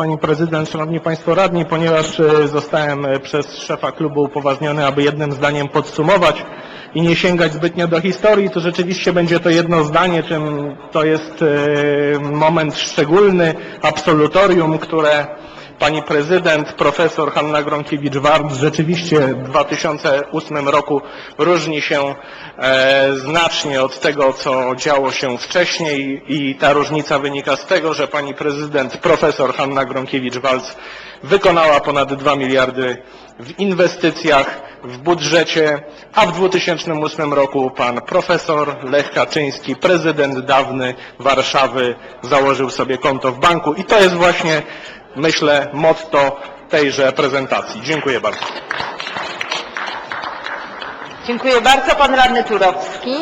Pani prezydent, szanowni państwo radni, ponieważ e, zostałem e, przez szefa klubu upoważniony, aby jednym zdaniem podsumować i nie sięgać zbytnio do historii, to rzeczywiście będzie to jedno zdanie, czym to jest e, moment szczególny, absolutorium, które pani prezydent, profesor Hanna Gronkiewicz-Wart rzeczywiście w 2008 roku różni się e, znacznie od tego, co działo się wcześniej i ta różnica wynika z tego, że pani prezydent, profesor Hanna Gronkiewicz-Waltz wykonała ponad 2 miliardy w inwestycjach, w budżecie, a w 2008 roku pan profesor Lech Kaczyński, prezydent dawny Warszawy, założył sobie konto w banku. I to jest właśnie, myślę, motto tejże prezentacji. Dziękuję bardzo. Dziękuję bardzo. Pan radny Turowski.